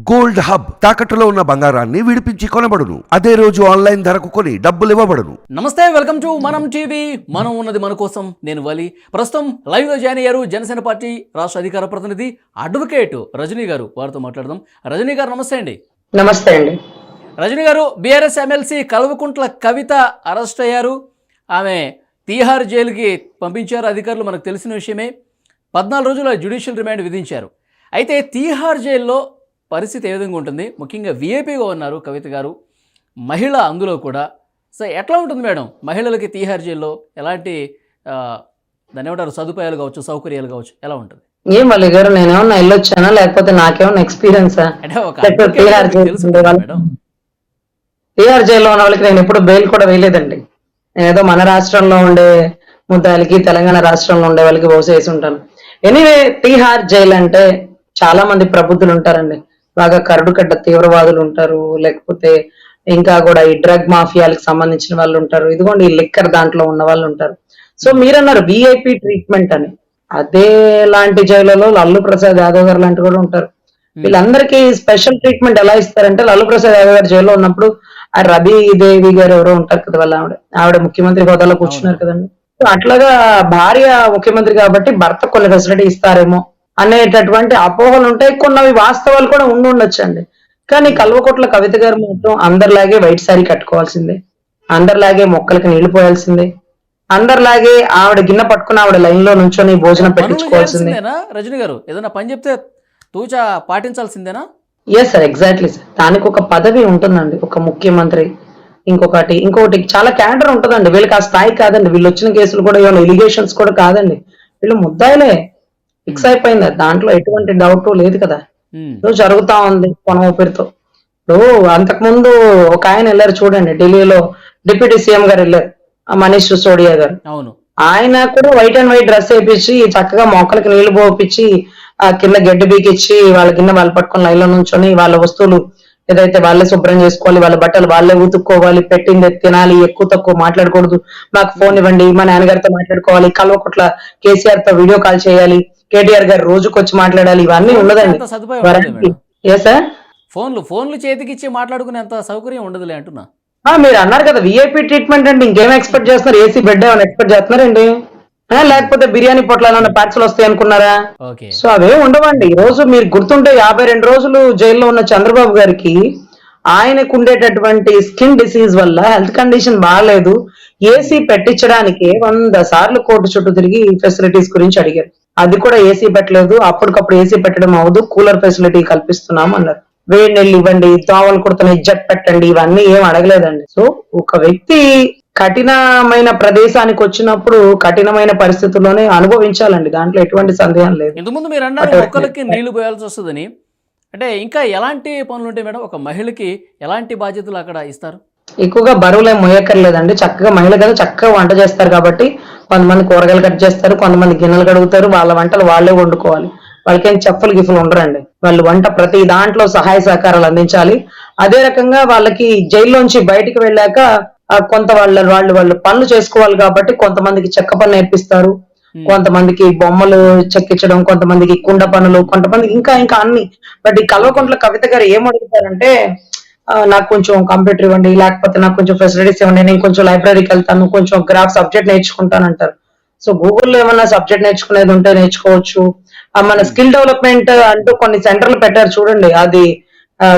Gold hub తాకట్టులో ఉన్న బంగారాన్ని విడిపించి కొనబడును. అదే రోజు ఆన్లైన్ ధరకు కొని డబ్బులు ఇవ్వబడును. నమస్తే వెల్కమ్ టు మనం టీవీ. మనం ఉన్నది మన కోసం నేను వలి. ప్రస్తుతం లైవ్లో జాయిన్ అయ్యారు జనసేన పార్టీ రాష్ట్ర అధికార ప్రతినిధి అడ్వకేట్ రజనీ గారు. వారితో మాట్లాడదాం. రజనీ గారు నమస్తే అండి. నమస్తే అండి. రజనీ గారు BRS MLC Kalvakuntla Kavitha arrest అయ్యారు. ఆమె తీహార్ జైలుకి పంపించారు. అధికారులు మనకు తెలిసిన విషయమే. పద్నాలుగు రోజుల జ్యుడిషియల్ రిమాండ్ విధించారు. అయితే తీహార్ జైల్లో పరిస్థితి ఏ విధంగా ఉంటుంది? ముఖ్యంగా వీఐపీగా ఉన్నారు కవిత గారు. మహిళ అందులో కూడా. సో ఎట్లా ఉంటుంది మేడం? మహిళలకి తీహార్ జైల్లో ఎలాంటి ఆ, దాన్ని ఏమంటారు? సదుపాయాలు కావచ్చు సౌకర్యాలు కావచ్చు ఎలా ఉంటుంది? ఏం వాళ్ళ గారు నేనేమన్నా వెళ్ళొచ్చానా? లేకపోతే నాకేమన్నా ఎక్స్పీరియన్సా టీఆర్ జైల్లో ఉన్న వాళ్ళకి నేను ఎప్పుడు బెయిల్ కూడా వేయలేదండి. నేను ఏదో మన రాష్ట్రంలో ఉండే ముద్దాలకి తెలంగాణ రాష్ట్రంలో ఉండే వాళ్ళకి బహుశా వేసి ఉంటాను. ఎనీవే తీహార్ జైలు అంటే చాలా మంది ప్రబుద్ధులు ఉంటారండి. బాగా కరడుకడ్డ తీవ్రవాదులు ఉంటారు లేకపోతే ఇంకా కూడా ఈ డ్రగ్ మాఫియాలకు సంబంధించిన వాళ్ళు ఉంటారు. ఇదిగోండి ఈ లిక్కర్ దాంట్లో ఉన్న వాళ్ళు ఉంటారు. సో మీరన్నారు విఐపి ట్రీట్మెంట్ అని. అదే లాంటి జైలులో లల్లు ప్రసాద్ యాదవ్ గారు లాంటి కూడా ఉంటారు. వీళ్ళందరికీ స్పెషల్ ట్రీట్మెంట్ ఎలా ఇస్తారంటే లల్లు ప్రసాద్ యాదవ్ గారు జైల్లో ఉన్నప్పుడు ఆ రబీ దేవి గారు ఎవరో ఉంటారు కదా వాళ్ళ ఆవిడ. ఆవిడ ముఖ్యమంత్రి హోదాలో కూర్చున్నారు కదండి. సో అట్లాగా భార్య ముఖ్యమంత్రి కాబట్టి భర్త కొన్ని ఫెసిలిటీ ఇస్తారేమో. అనేటటువంటి అపోహలు ఉంటాయి. కొన్ని అవి వాస్తవాలు కూడా ఉండి ఉండొచ్చండి. కానీ కల్వకొట్ల కవిత గారు మాత్రం అందరిలాగే వైట్ సారీ కట్టుకోవాల్సిందే. అందరిలాగే మొక్కలకి నీళ్ళు పోయాల్సిందే. అందరిలాగే ఆవిడ గిన్నె పట్టుకుని ఆవిడ లైన్లో నుంచొని భోజనం పెట్టించుకోవాల్సిందే. రజనీ గారు ఏదైనా పని చెప్తే తూచా పాటించాల్సిందేనా? ఎస్ సార్ ఎగ్జాక్ట్లీ సార్ దానికి ఒక పదవి ఉంటుందండి ఒక ముఖ్యమంత్రి. ఇంకొకటి ఇంకొకటి చాలా క్యాడర్ ఉంటుందండి. వీళ్ళకి ఆ స్థాయి కాదండి. వీళ్ళు వచ్చిన కేసులు కూడా ఏమైనా ఎలిగేషన్స్ కూడా కాదండి. వీళ్ళు ముద్దాయిలే. ఫిక్స్ అయిపోయింది. దాంట్లో ఎటువంటి డౌట్ లేదు కదా. ఏదో జరుగుతా ఉంది కొన ఊపిరితో. ఇప్పుడు అంతకుముందు ఒక ఆయన వెళ్ళారు చూడండి ఢిల్లీలో డిప్యూటీ సీఎం గారు వెళ్ళారు ఆ మనీష్ సిసోడియా గారు. ఆయన కూడా వైట్ అండ్ వైట్ డ్రెస్ వేయించి చక్కగా మొక్కలకి నీళ్ళు పోపించి ఆ కింద గడ్డి బీకిచ్చి వాళ్ళ కింద వాళ్ళు పట్టుకొని లైన్లో నుంచొని వాళ్ళ వస్తువులు ఏదైతే వాళ్ళే శుభ్రం చేసుకోవాలి వాళ్ళ బట్టలు వాళ్ళే ఉతుక్కోవాలి పెట్టింది తినాలి ఎక్కువ తక్కువ మాట్లాడకూడదు. మాకు ఫోన్ ఇవ్వండి మా నాన్నగారితో మాట్లాడుకోవాలి కల్వకుట్ల కేసీఆర్తో వీడియో కాల్ చేయాలి. కేటీఆర్ గారు రోజుకి వచ్చి మాట్లాడాలి ఇవన్నీ ఉన్నదండి అంత సదుపాయం ఉండదు మేడం. ఏ సార్? ఫోన్లు ఫోన్లు చేతికిచ్చి మాట్లాడుకునేంత సౌకర్యం ఉండదులే అంటున్నా. మీరు అన్నారు కదా విఐపి ట్రీట్మెంట్ అంటే ఇంకేం ఎక్స్పెక్ట్ చేస్తున్నారు? ఏసీ బెడ్ ఏమైనా ఎక్స్పెక్ట్ చేస్తున్నారండి లేకపోతే బిర్యానీ పొట్ల ఏమైనా పార్సల్ వస్తాయి అనుకున్నారా? సో అవే ఉండవండి. ఈ రోజు మీరు గుర్తుంటే యాభై రెండు రోజులు జైల్లో ఉన్న చంద్రబాబు గారికి ఆయనకు ఉండేటటువంటి స్కిన్ డిసీజ్ వల్ల హెల్త్ కండిషన్ బాగాలేదు. ఏసీ పెట్టించడానికి వంద సార్లు కోర్టు చుట్టూ తిరిగి ఫెసిలిటీస్ గురించి అడిగారు. అది కూడా ఏసీ పెట్టలేదు. అప్పటికప్పుడు ఏసీ పెట్టడం అవదు కూలర్ ఫెసిలిటీ కల్పిస్తున్నాం అన్నారు. వేడి నీళ్ళు ఇవ్వండి దోమలు కుడుతున్న ఇజ్జట్ పెట్టండి ఇవన్నీ ఏం అడగలేదండి. సో ఒక వ్యక్తి కఠినమైన ప్రదేశానికి వచ్చినప్పుడు కఠినమైన పరిస్థితుల్లోనే అనుభవించాలండి. దాంట్లో ఎటువంటి సందేహం లేదు. ఇంతకుముందు మీరు అన్నారు మొక్కలకి నీళ్ళు పోయాల్సి వస్తుందని. అంటే ఇంకా ఎలాంటి పనులు ఉంటాయి మేడం? ఒక మహిళకి ఎలాంటి బాధ్యతలు అక్కడ ఇస్తారు? ఎక్కువగా బరువులు ఏం మోయక్కర్లేదండి. చక్కగా మహిళ కదా చక్కగా వంట చేస్తారు కాబట్టి కొంతమంది కూరగాయలు కట్ చేస్తారు కొంతమంది గిన్నెలు కడుగుతారు వాళ్ళ వంటలు వాళ్ళే వండుకోవాలి. వాళ్ళకేం చెప్పులు గిఫ్లు ఉండరండి. వాళ్ళు వంట ప్రతి దాంట్లో సహాయ సహకారాలు అందించాలి. అదే రకంగా వాళ్ళకి జైల్లోంచి బయటికి వెళ్ళాక కొంత వాళ్ళ వాళ్ళు వాళ్ళు పనులు చేసుకోవాలి కాబట్టి కొంతమందికి చెక్క పని నేర్పిస్తారు. కొంతమందికి బొమ్మలు చెక్కించడం కొంతమందికి కుండ పనులు కొంతమందికి ఇంకా ఇంకా అన్ని. బట్ ఈ కల్వకుంట్ల కవిత గారు ఏం అడుగుతారంటే నాకు కొంచెం కంప్యూటర్ ఇవ్వండి లేకపోతే నాకు కొంచెం ఫెసిలిటీస్ ఇవ్వండి నేను కొంచెం లైబ్రరీకి వెళ్తాను కొంచెం గ్రాఫ్ సబ్జెక్ట్ నేర్చుకుంటాను అంటారు. సో గూగుల్లో ఏమన్నా సబ్జెక్ట్ నేర్చుకునేది ఉంటే నేర్చుకోవచ్చు. మన స్కిల్ డెవలప్మెంట్ అంటూ కొన్ని సెంటర్లు పెట్టారు చూడండి. అది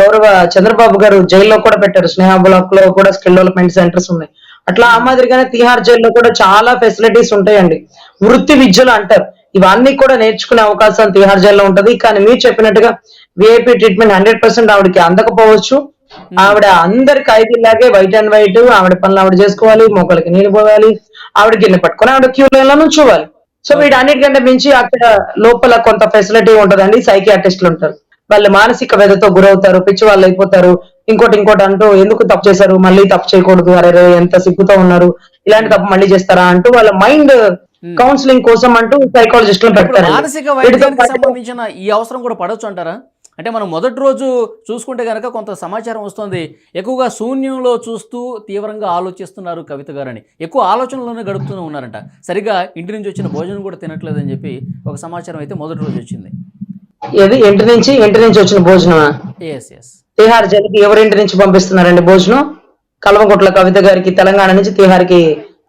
గౌరవ చంద్రబాబు గారు జైల్లో కూడా పెట్టారు. స్నేహ బ్లాక్లో కూడా స్కిల్ డెవలప్మెంట్ సెంటర్స్ ఉన్నాయి. అట్లా ఆ మాదిరిగానే తిహార్ జైల్లో కూడా చాలా ఫెసిలిటీస్ ఉంటాయండి. వృత్తి విద్యలు అంటారు. ఇవన్నీ కూడా నేర్చుకునే అవకాశం తిహార్ జైల్లో ఉంటది. కానీ మీరు చెప్పినట్టుగా విఐపి ట్రీట్మెంట్ హండ్రెడ్ పర్సెంట్ ఆవిడకి అందకపోవచ్చు. ఆవిడ అందరి ఖైదీలాగే వైట్ అండ్ వైట్ ఆవిడ పనులు ఆవిడ చేసుకోవాలి మొక్కలకి నీళ్ళు పోవాలి ఆవిడ గిన్నె పట్టుకొని ఆవిడ క్యూ లైన్లో నుంచోవాలి సో వీటన్నిటికంటే మించి అక్కడ లోపల కొంత ఫెసిలిటీ ఉంటదండి సైకియాట్రిస్టులు ఉంటారు. వాళ్ళు మానసిక వ్యధతో గురవుతారు పిచ్చి వాళ్ళు అయిపోతారు ఇంకోటి ఇంకోటి అంటూ ఎందుకు తప్పు చేశారు మళ్ళీ తప్పు చేయకూడదు అరే ఎంత సిగ్గుతో ఉన్నారు ఇలాంటి తప్పు మళ్ళీ చేస్తారా అంటూ వాళ్ళ మైండ్ కౌన్సిలింగ్ కోసం అంటూ సైకాలజిస్టులు పెడతారు మానసిక వైద్యానికి సంబంధించిన ఈ అవసరం కూడా పడవచ్చు అంటారా? అంటే మనం మొదటి రోజు చూసుకుంటే కనుక కొంత సమాచారం వస్తుంది. ఎక్కువగా శూన్యంలో చూస్తూ తీవ్రంగా ఆలోచిస్తున్నారు కవిత గారని. ఎక్కువ ఆలోచనలోనే గడుపుతూ ఉన్నారంట. సరిగా ఇంటి నుంచి వచ్చిన భోజనం కూడా తినట్లేదని చెప్పి ఒక సమాచారం అయితే మొదటి రోజు వచ్చింది. ఏది? ఇంటి నుంచి? ఇంటి నుంచి వచ్చిన భోజనమా? ఎస్ ఎస్ తిహార్ జైలుకి ఎవరింటి నుంచి పంపిస్తున్నారండి భోజనం? కల్వకుంట్ల కవిత గారికి తెలంగాణ నుంచి తిహార్కి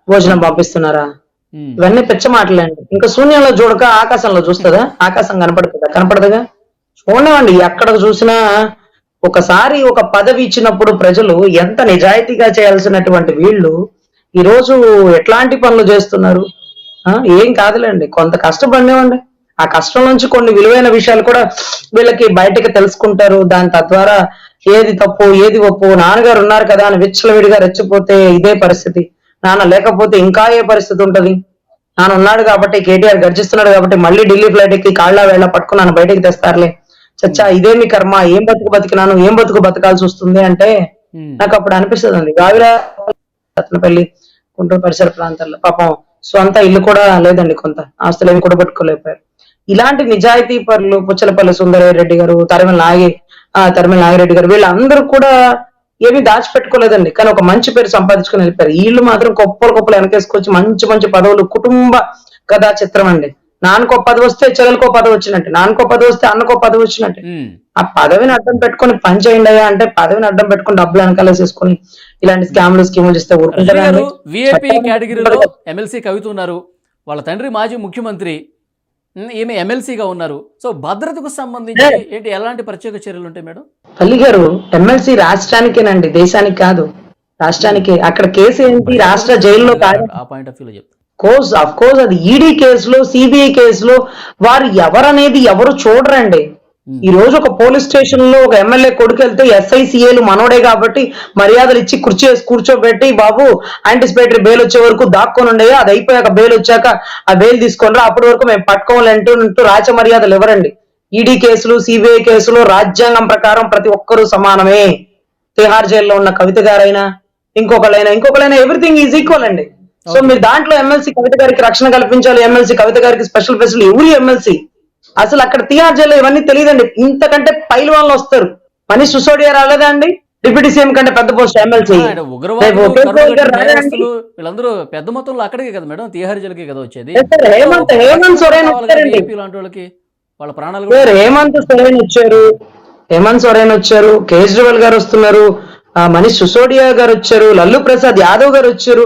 భోజనం పంపిస్తున్నారా? ఇవన్నీ పిచ్చ మాటలండి. ఇంకా శూన్యంలో చూడక ఆకాశంలో చూస్తుందా? ఆకాశం కనపడుతుందా? కనపడదుగా? చూడండి ఎక్కడ చూసినా ఒకసారి ఒక పదవి ఇచ్చినప్పుడు ప్రజలు ఎంత నిజాయితీగా చేయాల్సినటువంటి వీళ్ళు ఈ రోజు ఎట్లాంటి పనులు చేస్తున్నారు? ఆ, ఏం కాదులేండి కొంత కష్టపడినేవండి ఆ కష్టం నుంచి కొన్ని విలువైన విషయాలు కూడా వీళ్ళకి బయటకి తెలుసుకుంటారు. దాని తద్వారా ఏది తప్పు ఏది ఒప్పు నాన్నగారు ఉన్నారు కదా అని విచ్చలవిడిగా రెచ్చిపోతే ఇదే పరిస్థితి. నాన్న లేకపోతే ఇంకా ఏ పరిస్థితి ఉంటది? నాన్న ఉన్నాడు కాబట్టి కేటీఆర్ గర్జిస్తున్నాడు కాబట్టి మళ్ళీ ఢిల్లీ ఫ్లైట్ ఎక్కి కాళ్ళ వేళ పట్టుకుని నన్ను బయటకు తెస్తారులే. చచ్చా ఇదేమి కర్మ? ఏం బతుకు బతికినాను? ఏం బతుకు బతకాల్సి వస్తుంది అంటే నాకు అప్పుడు అనిపిస్తుంది అండి రత్నపల్లి గుంటూరు పరిసర ప్రాంతాల్లో. పాపం సొంత ఇల్లు కూడా లేదండి కొంత. ఆస్తులు ఏమి కూడా పట్టుకోలేకపోయారు. ఇలాంటి నిజాయితీ పరులు పుచ్చలపల్లి సుందరయ్య రెడ్డి గారు తరిమల నాగి ఆ తరిమల నాగిరెడ్డి గారు వీళ్ళందరూ కూడా ఏమీ దాచిపెట్టుకోలేదండి. కానీ ఒక మంచి పేరు సంపాదించుకుని వెళ్ళిపోయారు. వీళ్ళు మాత్రం గొప్పలు గొప్పలు వెనకేసుకొచ్చి మంచి మంచి పదవులు కుటుంబ కథా చిత్రం అండి. నాన్నకో పదవి వస్తే చెల్లెలకో పదవి వచ్చినట్టు నాన్నకో పదవి వస్తే అన్నకో పదవి వచ్చినట్టు. ఆ పదవిని అడ్డం పెట్టుకొని పని చేయండి అయ్యా అంటే పదవిని అడ్డం పెట్టుకొని డబ్బులు వెనకాలేసేసుకొని ఇలాంటి స్కామ్లు స్కీములు ఊరుకుంటారా? విఐపి కేటగిరీలో ఎమ్మెల్సీ కవిత ఉన్నారు వాళ్ళ తండ్రి మాజీ ముఖ్యమంత్రి ఈమె ఎమ్మెల్సీగా ఉన్నారు. సో భద్రతకు సంబంధించి ఏంటి ఎలాంటి ప్రత్యేక చర్యలు ఉంటాయి మేడం? పల్లి గారు ఎమ్మెల్సీ రాష్ట్రానికేనండి దేశానికి కాదు. రాష్ట్రానికి. అక్కడ కేసు ఏంటి? రాష్ట్ర జైల్లో కాదు. ఆ పాయింట్ ఆఫ్ వ్యూలో చెప్తాను కోర్స్ అఫ్ కోర్స్ అది ఈడీ కేసులో సిబిఐ కేసులో వారు ఎవరనేది ఎవరు చూడరండి. ఈ రోజు ఒక పోలీస్ స్టేషన్లో ఒక ఎమ్మెల్యే కొడుకు వెళ్తే ఎస్ఐసిఏలు మనోడే కాబట్టి మర్యాదలు ఇచ్చి కుర్చీ వేసి కూర్చోబెట్టి బాబు యాంటిసిపేటరీ బెయిల్ వచ్చే వరకు దాక్కొని ఉండేయా అది అయిపోయాక బెయిల్ వచ్చాక ఆ బెయిల్ తీసుకొని రా అప్పటి వరకు మేము పట్టుకోవాలంటూ అంటూ రాచ మర్యాదలు ఇవ్వరండి ఈడీ కేసులు సిబిఐ కేసులు రాజ్యాంగం ప్రకారం ప్రతి ఒక్కరూ సమానమే. తిహార్ జైల్లో ఉన్న కవిత గారైనా ఇంకొకళ్ళైనా ఇంకొకళ్ళైనా ఎవ్రీథింగ్ ఈజ్ ఈక్వల్ అండి. సో మీరు దాంట్లో ఎమ్మెల్సీ కవిత గారికి రక్షణ కల్పించాలి ఎమ్మెల్సీ కవిత గారికి స్పెషల్ ఫెసిలిటీ ఎవరి ఎమ్మెల్సీ అసలు అక్కడ తిహార్ జైల్లో ఇవన్నీ తెలియదండి. ఇంతకంటే పైలు వాళ్ళు వస్తారు. మనీష్ సిసోడియా రాలేదా అండి? డిప్యూటీ సీఎం కంటే పెద్ద పోస్ట్ ఎమ్మెల్సీ వీళ్ళందరూ పెద్ద మొత్తంలో అక్కడికే కదా మేడం తిహార్ జైలుకి కదా వచ్చేది. హేమంత్ హేమంత్ సోరేన్ వచ్చారండి. ఏపీ లాంటి వాళ్ళకి వాళ్ళ ప్రాణాలు హేమంత్ సోరేన్ వచ్చారు. హేమంత్ సోరేన్ వచ్చారు. కేజ్రీవాల్ గారు వస్తున్నారు. మనీష్ సిసోడియా గారు వచ్చారు లల్లు ప్రసాద్ యాదవ్ గారు వచ్చారు.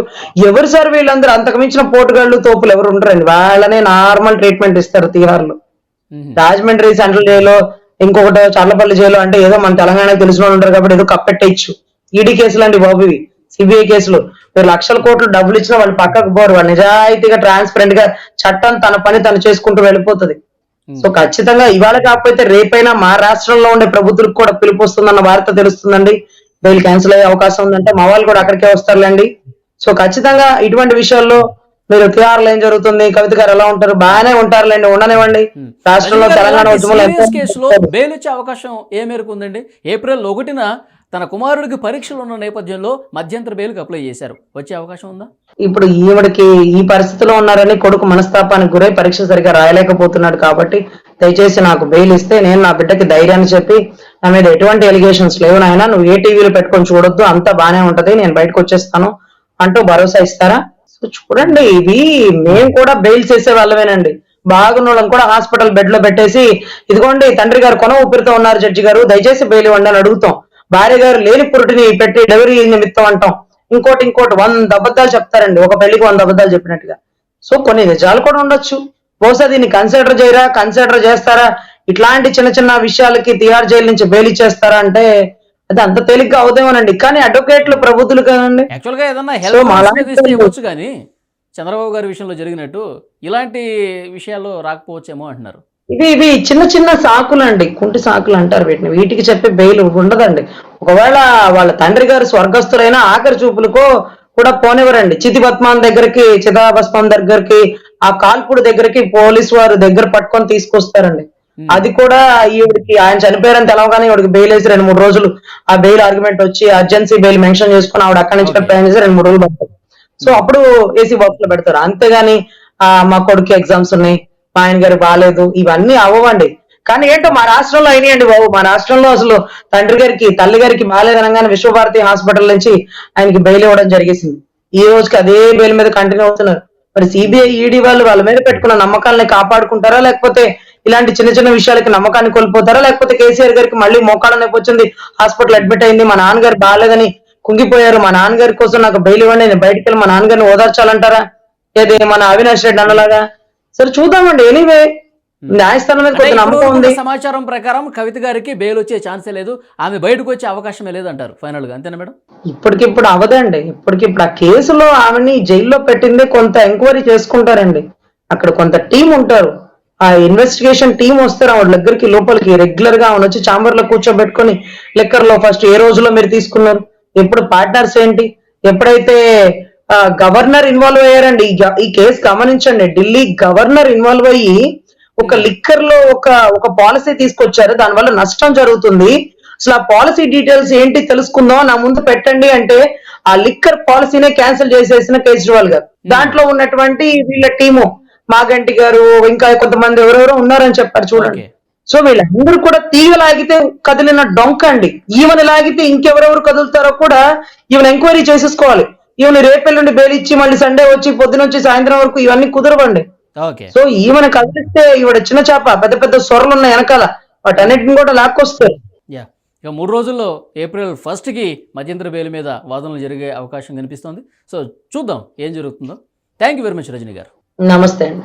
ఎవరు సార్ వీళ్ళందరూ? అంతకు మించిన పోటుగాళ్ళు తోపులు ఎవరు ఉండరండి. వాళ్ళనే నార్మల్ ట్రీట్మెంట్ ఇస్తారు తిహార్లు. రాజమండ్రి సెంట్రల్ జైలు ఇంకొకటి చల్లపల్లి జైలు అంటే ఏదో మన తెలంగాణకు తెలిసిన వాళ్ళు ఉంటారు కాబట్టి ఏదో కప్పెట్టేయచ్చు. ఈడీ కేసులు అండి బాబు ఇవి. సిబిఐ కేసులు. మీరు లక్షల కోట్లు డబ్బులు ఇచ్చినా వాళ్ళు పక్కకు పోరు. వాళ్ళు నిజాయితీగా ట్రాన్స్పరెంట్గా చట్టం తన పని తను చేసుకుంటూ వెళ్ళిపోతుంది. సో ఖచ్చితంగా ఇవాళ కాకపోతే రేపైనా మా రాష్ట్రంలో ఉండే ప్రభుత్వాలకు కూడా పిలుపు వస్తుందన్న వార్త తెలుస్తుందండి. బెయిల్ క్యాన్సిల్ అయ్యే అవకాశం ఉందంటే మా వాళ్ళు కూడా అక్కడికే వస్తారులేండి. సో ఖచ్చితంగా ఇటువంటి విషయాల్లో మీరు తిహార్లో ఏం జరుగుతుంది కవిత గారు ఎలా ఉంటారు బాగానే ఉంటారులేండి ఉండనివ్వండి. రాష్ట్రంలో తెలంగాణ ఉద్యమంలో బెయిల్ వచ్చే అవకాశం ఏ మేరకు ఉందండి? ఏప్రిల్ ఒకటిన తన కుమారుడికి పరీక్షలు ఉన్న నేపథ్యంలో మధ్యంతర బెయిల్కి అప్లై చేశారు. వచ్చే అవకాశం ఉందా? ఇప్పుడు ఈవిడికి ఈ పరిస్థితిలో ఉన్నారని కొడుకు మనస్తాపానికి గురై పరీక్ష సరిగా రాయలేకపోతున్నాడు కాబట్టి దయచేసి నాకు బెయిల్ ఇస్తే నేను నా బిడ్డకి ధైర్యాన్ని చెప్పి నా మీద ఎటువంటి ఎలిగేషన్స్ లేవు నాయన. నువ్వు ఏ టీవీలో పెట్టుకొని చూడొద్దు అంతా బానే ఉంటది నేను బయటకు వచ్చేస్తాను అంటూ భరోసా ఇస్తారా? సో చూడండి ఇవి మేము కూడా బెయిల్ చేసే వాళ్ళమేనండి. బాగున్న కూడా హాస్పిటల్ బెడ్లో పెట్టేసి ఇదిగోండి తండ్రి గారు కొన ఊపిరితో ఉన్నారు జడ్జి గారు దయచేసి బెయిల్ ఇవ్వండి అని అడుగుతాం. భార్య గారు లేని పురుటిని పెట్టి డెలివరీ నిమిత్తం అంటాం. ఇంకోటి ఇంకోటి వంద అబద్ధాలు చెప్తారండి. ఒక పెళ్ళికి వంద అబద్ధాలు చెప్పినట్టుగా. సో కొన్ని నిజాలు కూడా ఉండొచ్చు. బహుశా దీన్ని కన్సిడర్ చేయరా కన్సిడర్ చేస్తారా? ఇట్లాంటి చిన్న చిన్న విషయాలకి తిహార్ జైలు నుంచి బెయిల్ ఇచ్చేస్తారా అంటే అది అంత తేలిగ్గా అవుదేమోనండి. కానీ అడ్వకేట్లు ప్రభుత్వలు కదండి. యాక్చువల్గా ఏదన్నా కానీ చంద్రబాబు గారి విషయంలో జరిగినట్టు ఇలాంటి విషయాల్లో రాకపోవచ్చేమో అంటున్నారు. ఇవి ఇవి చిన్న చిన్న సాకులు అండి కుంటి సాకులు అంటారు వీటిని. వీటికి చెప్పే బెయిల్ ఉండదండి. ఒకవేళ వాళ్ళ తండ్రి గారు స్వర్గస్థులైన ఆఖరి చూపులకో కూడా పోనివ్వరండి. చితి పద్మాన్ దగ్గరికి చిదాభస్మం దగ్గరికి ఆ కాల్పుడు దగ్గరికి పోలీసు వారు దగ్గర పట్టుకొని తీసుకొస్తారండి. అది కూడా ఈవిడికి ఆయన చనిపోయారని తెలవగానే ఈవిడికి బెయిల్ వేసి రెండు మూడు రోజులు ఆ బెయిల్ ఆర్గ్యుమెంట్ వచ్చి అర్జెన్సీ బెయిల్ మెన్షన్ చేసుకుని ఆవిడ అక్కడి నుంచి. ప్రయాణం చేసి రెండు మూడు రోజులు పడతారు సో అప్పుడు ఏసీ బాక్స్లో పెడతారు. అంతేగాని ఆ, మా కొడుకు ఎగ్జామ్స్ ఉన్నాయి. మా ఆయన గారు బాగాలేదు ఇవన్నీ అవ్వండి కానీ ఏంటో మా రాష్ట్రంలో అయినాయండి బాబు. మా రాష్ట్రంలో అసలు తండ్రి గారికి తల్లి గారికి బాగాలేదనగానే విశ్వభారతి హాస్పిటల్ నుంచి ఆయనకి బెయిల్ ఇవ్వడం జరిగేసింది. ఈ రోజుకి అదే బెయిల్ మీద కంటిన్యూ అవుతున్నారు. మరి సిబిఐ ఈడీ వాళ్ళు వాళ్ళ మీద పెట్టుకున్న నమ్మకాలని కాపాడుకుంటారా? లేకపోతే ఇలాంటి చిన్న చిన్న విషయాలకి నమ్మకాన్ని కోల్పోతారా? లేకపోతే కేసీఆర్ గారికి మళ్ళీ మోకాళ్ళ నొప్పి వచ్చింది హాస్పిటల్ అడ్మిట్ అయింది మా నాన్నగారు బాగాలేదని కుంగిపోయారు. మా నాన్నగారి కోసం నాకు బెయిల్ ఇవ్వండి నేను బయటికి వెళ్ళి మా నాన్నగారిని ఓదార్చాలంటారా? ఏది మన అవినాష్ రెడ్డి అన్నలాగా? సరే చూద్దామండి ఎనీవే న్యాయస్థానం మీద కొంచెం నమ్మకం ఉంది. సమాచారం ప్రకారం కవిత గారికి బెయిల్ వచ్చే ఛాన్సే లేదు. ఆమె బయటకు వచ్చే అవకాశమే లేదు అంటారు ఫైనల్గా అంతేనా మేడం? ఇప్పటికిప్పుడు అవదండి. ఇప్పటికిప్పుడు ఆ కేసులో ఆమెని జైల్లో పెట్టింది కొంత ఎంక్వైరీ చేసుకుంటారండి. అక్కడ కొంత టీం ఉంటారు. ఆ ఇన్వెస్టిగేషన్ టీం వస్తారు ఆవిడ దగ్గరికి లోపలికి రెగ్యులర్గా ఆమె వచ్చి ఛాంబర్లో కూర్చోబెట్టుకొని లెక్కర్లో ఫస్ట్ ఏ రోజులో మీరు తీసుకున్నారు? ఎప్పుడు పార్ట్నర్స్ ఏంటి? ఎప్పుడైతే గవర్నర్ ఇన్వాల్వ్ అయ్యారండి. ఈ కేసు గమనించండి. ఢిల్లీ గవర్నర్ ఇన్వాల్వ్ అయ్యి ఒక లిక్కర్లో ఒక ఒక పాలసీ తీసుకొచ్చారు. దానివల్ల నష్టం జరుగుతుంది. అసలు ఆ పాలసీ డీటెయిల్స్ ఏంటి తెలుసుకుందాం నా ముందు పెట్టండి అంటే ఆ లిక్కర్ పాలసీనే క్యాన్సిల్ చేసేసిన కేజ్రీవాల్ గారు. దాంట్లో ఉన్నటువంటి వీళ్ళ టీము మాగంటి గారు ఇంకా కొంతమంది ఎవరెవరో ఉన్నారని చెప్పారు చూడండి. సో వీళ్ళందరూ కూడా తీగ లాగితే కదిలిన డొంక అండి. ఈవెన్ లాగితే ఇంకెవరెవరు కదులుతారో కూడా ఈవెన్ ఎంక్వైరీ చేసేసుకోవాలి. ఈవెన్ రేపెల్లుండి బెయిల్ ఇచ్చి మళ్ళీ సండే వచ్చి పొద్దున వచ్చి సాయంత్రం వరకు ఇవన్నీ కుదరవండి. ఓకే. సో ఈవెన్ కదిలిస్తే ఈవిడ చిన్న చేప పెద్ద పెద్ద సొరలు ఉన్నాయి వెనకాల వాటన్నిటిని కూడా లాక్కొస్తారు ఇక మూడు రోజుల్లో ఏప్రిల్ ఫస్ట్కి మధ్యంతర బెయిల్ మీద వాదనలు జరిగే అవకాశం కనిపిస్తోంది. సో చూద్దాం ఏం జరుగుతుందో. Thank you very much Rajini గారు. నమస్తే అండి.